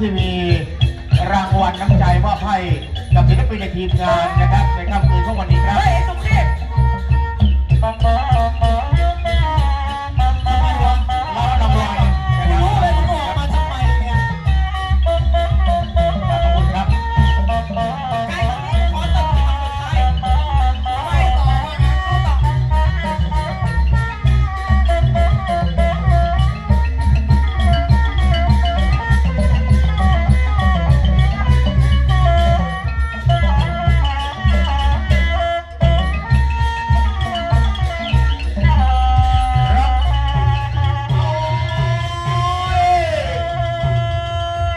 ที่มีรางวัลน้ำใจมอบให้กับศิลปินในทีมงานนะครับในค่ำคืนของวันนี้ครับบ